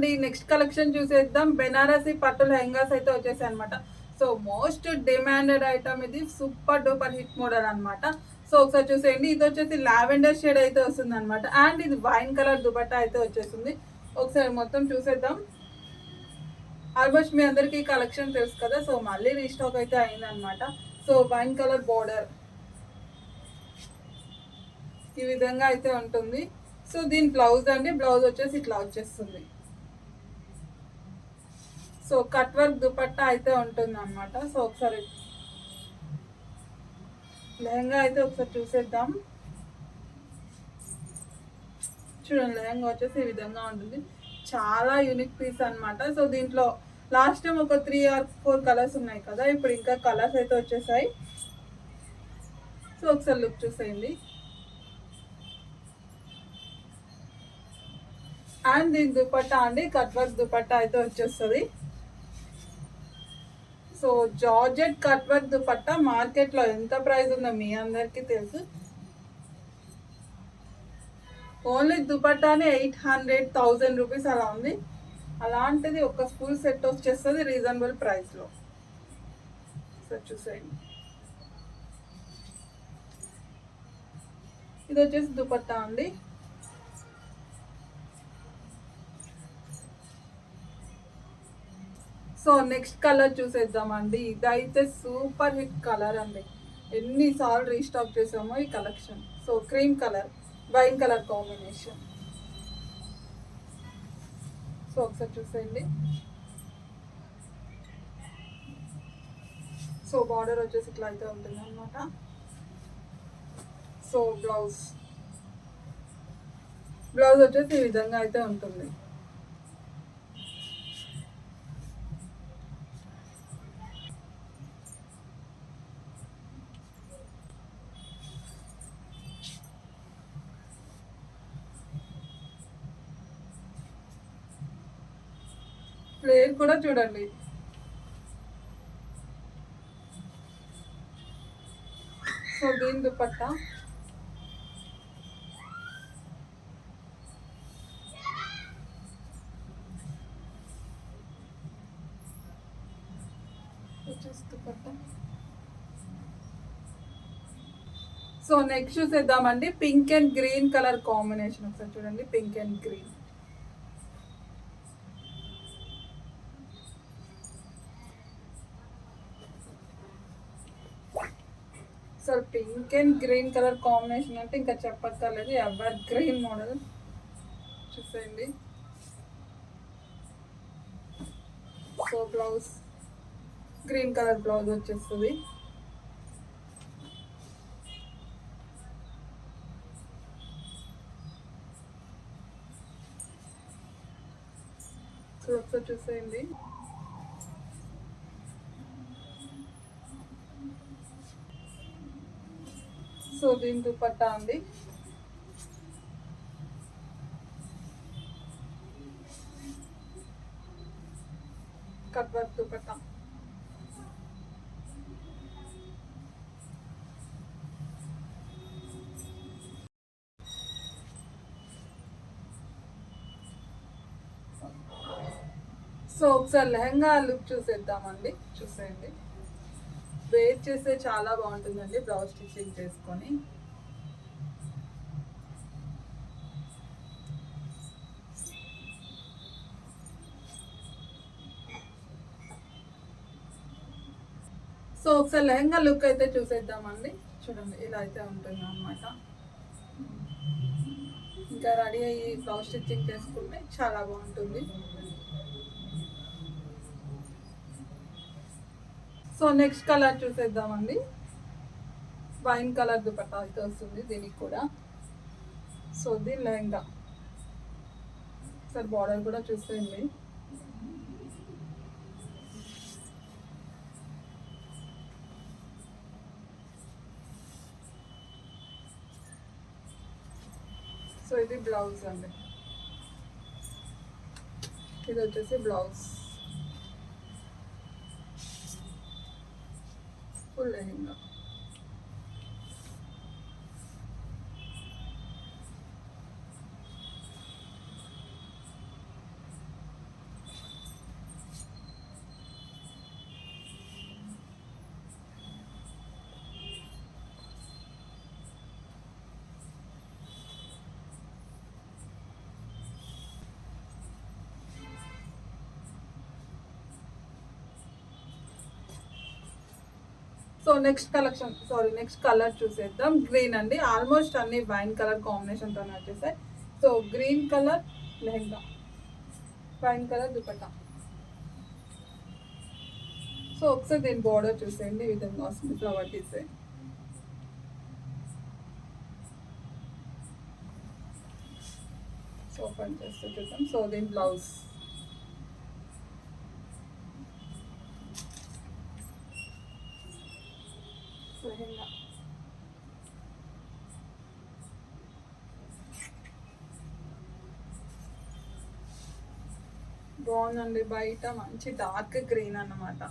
అండి next collection చూసేద్దాం. బెనారసీ పట్టు లెహంగాస్ అయితే వచ్చేసాయి అనమాట సో మోస్ట్ డిమాండెడ్ ఐటమ్ ఇది. సూపర్ డూపర్ హిట్ మోడల్ అనమాట సో ఒకసారి చూసేయండి. ఇది వచ్చేసి లావెండర్ షేడ్ అయితే వస్తుంది అనమాట అండ్ ఇది వైన్ కలర్ దుపట్టా అయితే వచ్చేస్తుంది. ఒకసారి మొత్తం చూసేద్దాం. ఆల్మోస్ట్ మీ అందరికీ కలెక్షన్ తెలుసు కదా. సో మళ్ళీ రీస్టాక్ అయితే అయిందనమాట సో వైన్ కలర్ బోర్డర్ ఈ విధంగా అయితే ఉంటుంది. సో దీని బ్లౌజ్ అండి. బ్లౌజ్ వచ్చేసి ఇట్లా వచ్చేస్తుంది. సో కట్ వర్క్ దుపట్టా అయితే ఉంటుంది అనమాట సో ఒకసారి లెహంగా అయితే ఒకసారి చూసేద్దాం. చూడండి లెహంగా వచ్చేసి ఈ విధంగా ఉంటుంది. చాలా యూనిక్ పీస్ అనమాట సో దీంట్లో లాస్ట్ టైం ఒక త్రీ ఆర్ ఫోర్ కలర్స్ ఉన్నాయి కదా ఇప్పుడు ఇంకా కలర్స్ అయితే వచ్చేసాయి. సో ఒకసారి లుక్ చూసేయండి. అండ్ దీని దుపట్టా అండి కట్ వర్క్ దుపట్టా అయితే వచ్చేస్తుంది. So georgette cut work dupatta మార్కెట్లో ఎంత ప్రైస్ ఉందో మీ అందరికీ తెలుసు. ఓన్లీ దుపట్టానే ఎయిట్ హండ్రెడ్ థౌజండ్ రూపీస్ అలా ఉంది. అలాంటిది ఒక ఫుల్ సెట్ వచ్చేస్తుంది రీజనబుల్ ప్రైస్లో. సో చూసేయండి. ఇది వచ్చేసి దుపట్టా అండి. సో నెక్స్ట్ కలర్ చూసేద్దామండి. ఇదైతే సూపర్ హిట్ కలర్ అండి. ఎన్నిసార్లు రీస్టాక్ చేసామో ఈ collection. So cream colour wine colour combination. So ఒకసారి చూసేయండి. సో బార్డర్ వచ్చేసి ఇట్లా అయితే ఉంటుంది అనమాట సో బ్లౌజ్ బ్లౌజ్ వచ్చేసి ఈ విధంగా అయితే ఉంటుంది. ప్లేన్ కూడా చూడండి. సో దీని దుపట్టా? దుపట్టా. సో నెక్స్ట్ చూసేద్దామండి. Pink and green colour combination ఒకసారి చూడండి. Pink and green so pink and green colour combination అంటే ఇంకా చెప్పక్కర్లేదు. ఎవర్ గ్రీన్ మోడల్ చూసేయండి. So blouse green colour blouse వచ్చేస్తుంది. సో ఒకసారి చూసేయండి. సో దీని దుపట్టా అండి. కట్వర్క్ దుపట్టా. సో ఒకసారి లెహంగా లుక్ చూసేద్దామండి. చూసేయండి. వేర్ చేస్తే చాలా బాగుంటుందండి బ్లౌజ్ స్టిచ్చింగ్ చేసుకొని. సో ఒకసారి లెహంగా లుక్ అయితే చూసేద్దామండి. చూడండి ఇలా అయితే ఉంటుంది అనమాట ఇంకా రెడీ అయ్యి బ్లౌజ్ స్టిచ్చింగ్ చేసుకుంటే చాలా బాగుంటుంది. సో నెక్స్ట్ కలర్ చూసేద్దామండి. వైన్ కలర్ దుపట్టా అయితే వస్తుంది దీనికి కూడా. సో దీని లెహంగా. సార్ బార్డర్ కూడా చూసేయండి. సో ఇది బ్లౌజ్ అండి. ఇది వచ్చేసి blouse. Full lehenga so next collection sorry next colour చూసేద్దాం. గ్రీన్ అండి. ఆల్మోస్ట్ అన్ని వైన్ కలర్ కాంబినేషన్తో వచ్చేసాయి. So green colour lehenga. Wine colour dupatta. So ఒకసారి దీని బార్డర్ చూసేయండి. ఈ విధంగా వస్తుంది ఫ్లవర్ డిజైన్ సో ఓపెన్ చేస్తే చూద్దాం. సో దీని బ్లౌజ్ లెహంగా బాగుందండి. బయట మంచి డార్క్ గ్రీన్ అన్నమాట.